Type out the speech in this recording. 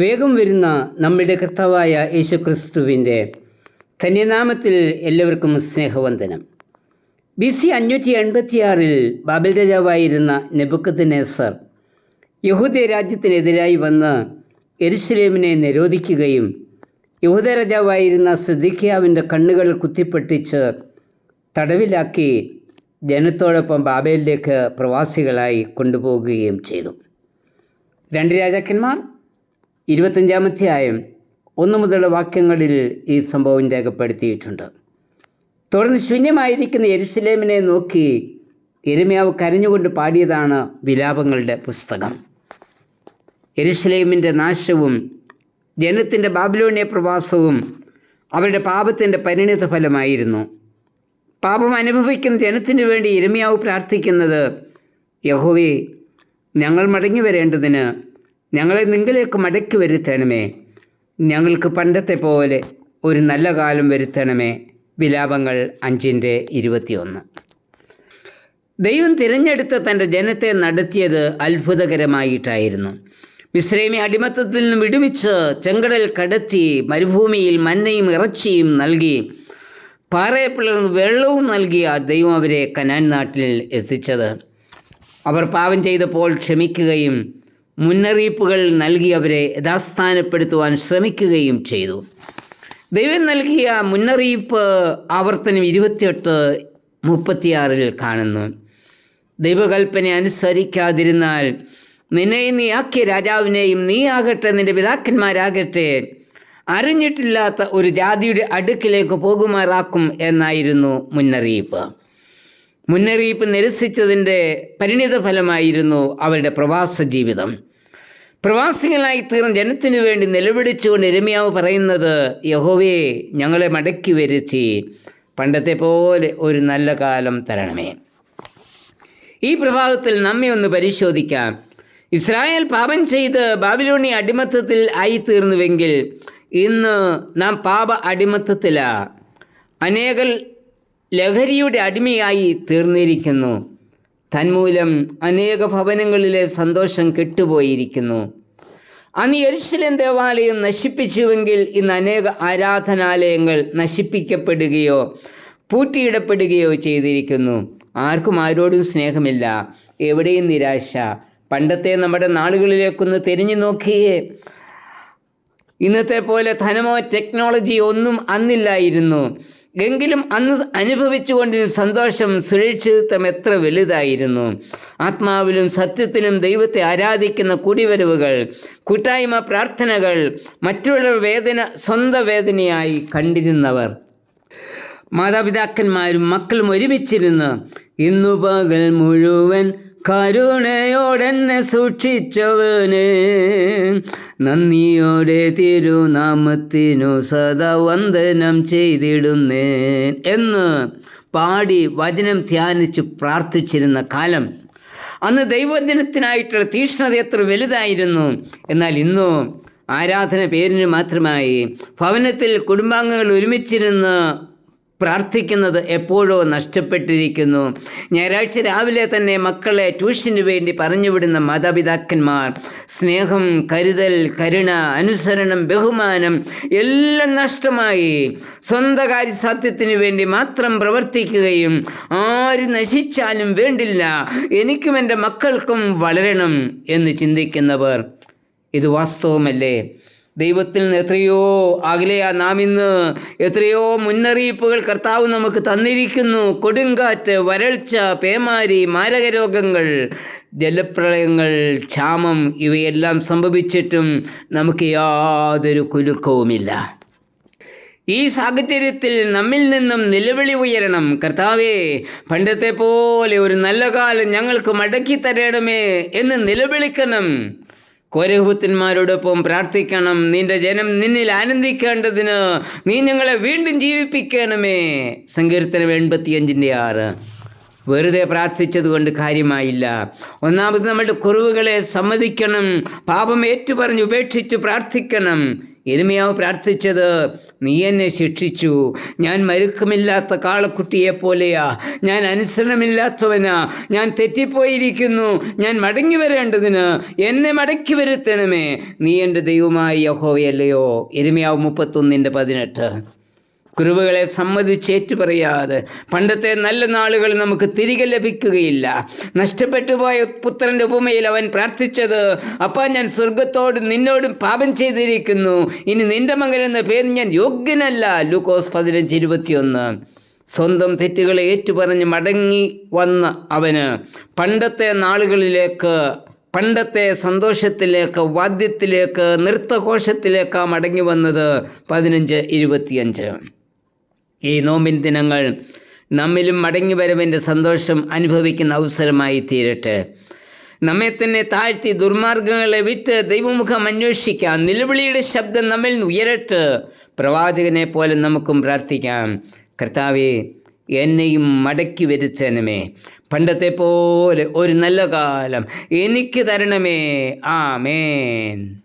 വേഗം വരുന്ന നമ്മുടെ കർത്താവായ യേശു ക്രിസ്തുവിന്റെ ധന്യനാമത്തിൽ എല്ലാവർക്കും സ്നേഹവന്ദനം. ബി സി അഞ്ഞൂറ്റി എൺപത്തിയാറിൽ ബാബൽ രാജാവായിരുന്ന നെബുക്കത്ത് നെസർ യഹൂദ രാജ്യത്തിനെതിരായി വന്ന് എരുസലേമിനെ നിരോധിക്കുകയും യഹൂദ രാജാവായിരുന്ന സിദ്ദിഖ്യാവിന്റെ കണ്ണുകൾ കുത്തിപ്പൊട്ടിച്ച് തടവിലാക്കി ജനത്തോടൊപ്പം ബാബേലിലേക്ക് പ്രവാസികളായി കൊണ്ടുപോകുകയും ചെയ്തു. രണ്ട് രാജാക്കന്മാർ ഇരുപത്തഞ്ചാമത്തെ ആയം ഒന്ന് മുതലുള്ള വാക്യങ്ങളിൽ ഈ സംഭവം രേഖപ്പെടുത്തിയിട്ടുണ്ട്. തുടർന്ന് ശൂന്യമായിരിക്കുന്ന എരുസലേമിനെ നോക്കി എരുമയാവ് കരഞ്ഞുകൊണ്ട് പാടിയതാണ് വിലാപങ്ങളുടെ പുസ്തകം. എരുസലേമിന്റെ നാശവും ജനത്തിന്റെ ബാബിലോണിയ പ്രവാസവും അവരുടെ പാപത്തിന്റെ പരിണിത ഫലമായിരുന്നു. പാപം അനുഭവിക്കുന്ന ജനത്തിനു വേണ്ടി എരുമയാവ് പ്രാർത്ഥിക്കുന്നത് യഹോവേ ഞങ്ങൾ മടങ്ങി വരേണ്ടതിന് ഞങ്ങളെ നിങ്ങളിലേക്ക് മടക്കി വരുത്തണമേ. ഞങ്ങൾക്ക് പണ്ടത്തെ പോലെ ഒരു നല്ല കാലം വരുത്തണമേ. വിലാപങ്ങൾ അഞ്ചിന്റെ ഇരുപത്തിയൊന്ന്. ദൈവം തിരഞ്ഞെടുത്ത തന്റെ ജനത്തെ നടത്തിയത് അത്ഭുതകരമായിട്ടായിരുന്നു. മിശ്രൈമി അടിമത്തത്തിൽ നിന്നും വിടുവിച്ച് ചെങ്കടൽ കടത്തി മരുഭൂമിയിൽ മന്നയും ഇറച്ചിയും നൽകി. പാറയെ പിളർന്ന് വെള്ളവും നൽകിയ ദൈവം അവരെ കനാൻ നാട്ടിൽ എത്തിച്ചത്. അവർ പാവം ചെയ്തപ്പോൾ ക്ഷമിക്കുകയും മുന്നറിയിപ്പുകൾ നൽകി അവരെ യഥാസ്ഥാനപ്പെടുത്തുവാൻ ശ്രമിക്കുകയും ചെയ്തു. ദൈവം നൽകിയ മുന്നറിയിപ്പ് ആവർത്തനം ഇരുപത്തിയെട്ട് മുപ്പത്തിയാറിൽ കാണുന്നു. ദൈവകൽപ്പന അനുസരിക്കാതിരുന്നാൽ നിന്നെ നീ ആക്കിയ രാജാവിനെയും നീ ആകട്ടെ നിന്റെ പിതാക്കന്മാരാകട്ടെ അറിഞ്ഞിട്ടില്ലാത്ത ഒരു ജാതിയുടെ അടുക്കിലേക്ക് പോകുമാറാക്കും എന്നായിരുന്നു മുന്നറിയിപ്പ്. മുന്നറിയിപ്പ് നിരസിച്ചതിന്റെ പരിണിത ഫലമായിരുന്നു അവരുടെ പ്രവാസ ജീവിതം പ്രവാസികളായി തീർന്ന ജനത്തിനു വേണ്ടി നിലവിളിച്ചുകൊണ്ട് എരുമയാവ് പറയുന്നത് യഹോവേ ഞങ്ങളെ മടക്കി വരുത്തി. പണ്ടത്തെ പോലെ ഒരു നല്ല കാലം തരണമേ. ഈ പ്രഭാതത്തിൽ നമ്മെ ഒന്ന് പരിശോധിക്കാം. ഇസ്രായേൽ പാപം ചെയ്ത് ബാബിലോണി അടിമത്തത്തിൽ ആയിത്തീർന്നുവെങ്കിൽ ഇന്ന് നാം പാപ അടിമത്തത്തിലാ. അനേകൽ ലഹരിയുടെ അടിമയായി തീർന്നിരിക്കുന്നു. തന്മൂലം അനേക ഭവനങ്ങളിലെ സന്തോഷം കെട്ടുപോയിരിക്കുന്നു. അന്ന് യെരുശലേം ദേവാലയം നശിപ്പിച്ചുവെങ്കിൽ ഇന്ന് അനേക ആരാധനാലയങ്ങൾ നശിപ്പിക്കപ്പെടുകയോ പൂട്ടിയിടപ്പെടുകയോ ചെയ്തിരിക്കുന്നു. ആർക്കും ആരോടും സ്നേഹമില്ല. എവിടെയും നിരാശ. പണ്ടത്തെ നമ്മുടെ നാടുകളിലേക്കൊന്ന് തിരിഞ്ഞു നോക്കിയേ. ഇന്നത്തെ പോലെ ധനമോ ടെക്നോളജിയോ ഒന്നും അന്നില്ലായിരുന്നു. എങ്കിലും അന്ന് അനുഭവിച്ചുകൊണ്ടിരുന്ന സന്തോഷം സുരക്ഷിതത്വം എത്ര വലുതായിരുന്നു. ആത്മാവിലും സത്യത്തിലും ദൈവത്തെ ആരാധിക്കുന്ന കുടിവരവുകൾ കൂട്ടായ്മ പ്രാർത്ഥനകൾ മറ്റുള്ളവർ വേദന സ്വന്തം വേദനയായി കണ്ടിരുന്നവർ. മാതാപിതാക്കന്മാരും മക്കളും ഒരുമിച്ചിരുന്ന് ഇന്നു പകൽ മുഴുവൻ കരുണയോടെന്നെ സൂക്ഷിച്ചവന് നന്ദിയോടെ തിരുനാമത്തിനു സദാ വന്ദനം ചെയ്തിടുന്നേൻ എന്ന് പാടി വചനം ധ്യാനിച്ച് പ്രാർത്ഥിച്ചിരുന്ന കാലം. അന്ന് ദൈവദിനത്തിനായിട്ടുള്ള തീഷ്ണത എത്ര വലുതായിരുന്നു. എന്നാൽ ഇന്നോ ആരാധന പേരിന് മാത്രമായി ഭവനത്തിൽ കുടുംബാംഗങ്ങൾ ഒരുമിച്ചിരുന്ന് പ്രാർത്ഥിക്കുന്നത് എപ്പോഴോ നഷ്ടപ്പെട്ടിരിക്കുന്നു. ഞായറാഴ്ച രാവിലെ തന്നെ മക്കളെ ട്യൂഷന് വേണ്ടി പറഞ്ഞുവിടുന്ന മാതാപിതാക്കന്മാർ സ്നേഹം കരുതൽ കരുണ അനുസരണം ബഹുമാനം എല്ലാം നഷ്ടമായി. സ്വന്തം കാര്യസാധ്യത്തിന് വേണ്ടി മാത്രം പ്രവർത്തിക്കുകയും ആര് നശിച്ചാലും വേണ്ടില്ല. എനിക്കും എന്റെ മക്കൾക്കും വളരണം എന്ന് ചിന്തിക്കുന്നവർ ഇത് വാസ്തവമല്ലേ? ദൈവത്തിൽ നിന്ന് എത്രയോ അകലെയാ നാം ഇന്ന് എത്രയോ മുന്നറിയിപ്പുകൾ കർത്താവ് നമുക്ക് തന്നിരിക്കുന്നു. കൊടുങ്കാറ്റ് വരൾച്ച പേമാരി മാരകരോഗങ്ങൾ ജലപ്രളയങ്ങൾ ക്ഷാമം ഇവയെല്ലാം സംഭവിച്ചിട്ടും നമുക്ക് യാതൊരു കുലുക്കവുമില്ല. ഈ സാഹചര്യത്തിൽ നമ്മിൽ നിന്നും നിലവിളി ഉയരണം. കർത്താവേ പണ്ടത്തെ പോലെ ഒരു നല്ല കാലം ഞങ്ങൾക്ക് മടക്കി തരണമേ എന്ന് നിലവിളിക്കണം. കോരഹൂത്തന്മാരോടൊപ്പം പ്രാർത്ഥിക്കണം. നിന്റെ ജനം നിന്നിൽ ആനന്ദിക്കേണ്ടതിന് നീ ഞങ്ങളെ വീണ്ടും ജീവിപ്പിക്കണമേ. സങ്കീർത്തനം എൺപത്തിയഞ്ചിന്റെ ആറ്. വെറുതെ പ്രാർത്ഥിച്ചതുകൊണ്ട് കാര്യമായില്ല. ഒന്നാമത് നമ്മളുടെ കുറവുകളെ സമ്മതിക്കണം. പാപം ഏറ്റുപറഞ്ഞ് ഉപേക്ഷിച്ച് പ്രാർത്ഥിക്കണം. എരുമയാവ് പ്രാർത്ഥിച്ചത് നീ എന്നെ ശിക്ഷിച്ചു. ഞാൻ മരുക്കമില്ലാത്ത കാളക്കുട്ടിയെ പോലെയാ. ഞാൻ അനുസരണമില്ലാത്തവനാ. ഞാൻ തെറ്റിപ്പോയിരിക്കുന്നു. ഞാൻ മടങ്ങി വരേണ്ടതിന് എന്നെ മടക്കി വരുത്തണമേ. നീ എന്റെ ദൈവമായ യഹോവയല്ലയോ? എരുമയാവ് മുപ്പത്തൊന്നിന്റെ പതിനെട്ട്. കുരുവുകളെ സമ്മതിച്ചേറ്റു പറയാതെ പണ്ടത്തെ നല്ല നാളുകൾ നമുക്ക് തിരികെ ലഭിക്കുകയില്ല. നഷ്ടപ്പെട്ടു പോയ പുത്രന്റെ ഉപമയിൽ അവൻ പ്രാർത്ഥിച്ചത് അപ്പാ ഞാൻ സ്വർഗത്തോട് നിന്നോടും പാപം ചെയ്തിരിക്കുന്നു. ഇനി നിന്റെ മകൻ എന്ന പേര് ഞാൻ യോഗ്യനല്ല. ലൂക്കോസ് പതിനഞ്ച് ഇരുപത്തിയൊന്ന്. സ്വന്തം തെറ്റുകളെ ഏറ്റുപറഞ്ഞ് മടങ്ങി വന്ന അവന് പണ്ടത്തെ നാളുകളിലേക്ക് പണ്ടത്തെ സന്തോഷത്തിലേക്ക് വാദ്യത്തിലേക്ക് നൃത്തഘോഷത്തിലേക്കാണ് മടങ്ങി വന്നത് പതിനഞ്ച് ഇരുപത്തിയഞ്ച്. ഈ നോമ്പിൻ ദിനങ്ങൾ നമ്മിലും മടങ്ങി വരവിന്റെ സന്തോഷം അനുഭവിക്കുന്ന അവസരമായി തീരട്ടെ നമ്മെ തന്നെ താഴ്ത്തി ദുർമാർഗങ്ങളെ വിറ്റ് ദൈവമുഖം അന്വേഷിക്കാം നിലവിളിയുടെ ശബ്ദം നമ്മിൽ നിന്ന് ഉയരട്ട്. പ്രവാചകനെ പോലെ നമുക്കും പ്രാർത്ഥിക്കാം. കർത്താവെ എന്നെയും മടക്കി വരുത്തണമേ. പണ്ടത്തെ പോലെ ഒരു നല്ല കാലം എനിക്ക് തരണമേ. ആമേൻ.